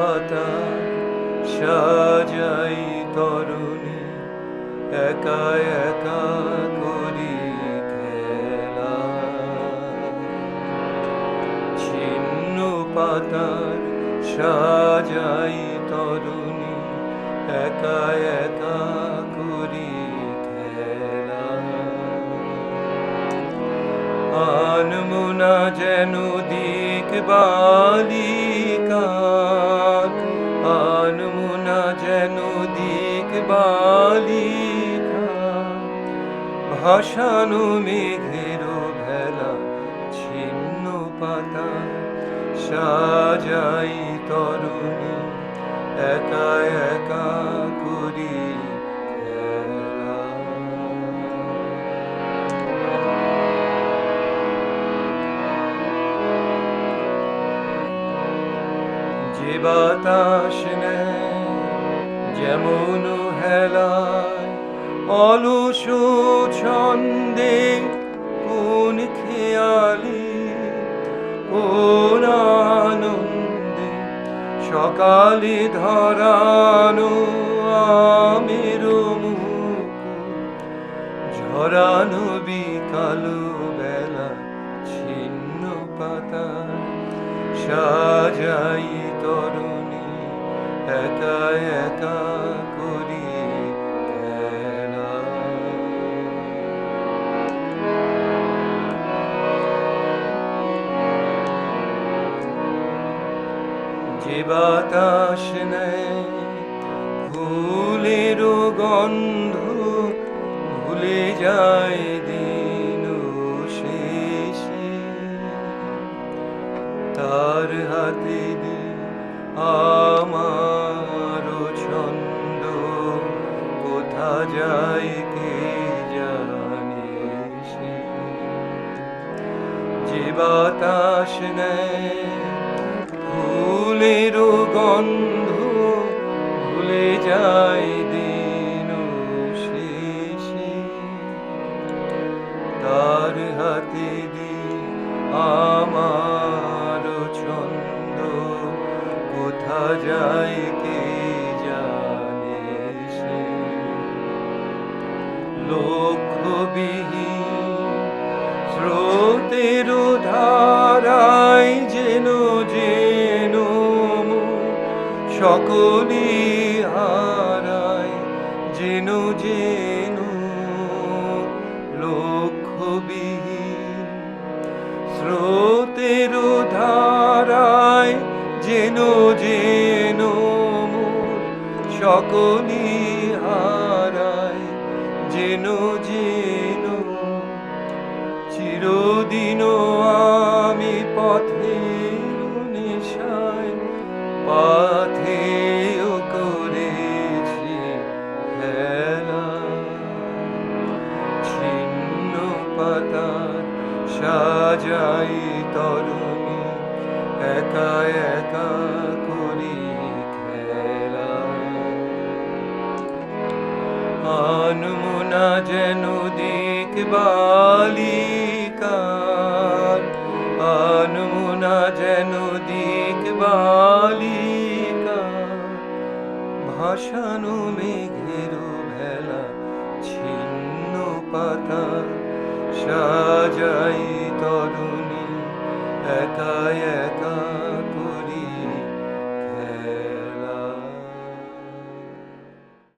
পাতা সাজাই তরুণী একা একা করি খেলা। ছিন্ন পাতার সাজাই তরুণী একা একা করি খেলা। আনমুনা যেন দিক বালিকা ভাসানো মেঘের ভেলা ছিন্ন পাতা সাজাই তরুণী একা একা করি যে বাতাস নেয় যেমন হেলায়, অলস ছন্দে কোন খেয়ালি, কোন আনন্দে সকালে ধরানো আমের ঝরানো বিকালো বেলা ছিন্ন পাতা সাজাই তরুণী একা একা যে বাতাস নেয়, ফুলের গন্ধ ভুলে যায় দিন শেষে। তার হাতে আমার ছন্দ, কোথা যায় কে জানে যে বাতাস নেয় ফুলের গন্ধ ভুলে যায় দিন শেষে। তার হাতে দি আমার ছন্দ, কোথা যায় কে জানে সে। লক্ষ্যবিহীন স্রোতের ধারায় সকলি হারায় যেন যেন লক্ষ্যবিহীন। স্রোতের ধারায় যেন যেন সকলি হারায় যেন যেন চিরদিন সাজাই তরুণী, একা একা করি খেলা। আনমনা যেন দিক বালিকার আনমনা যেন দিক বালিকা, ভাসানো মেঘের ভেলা ছিন্ন পাতা সাজাই তরুণী একা একা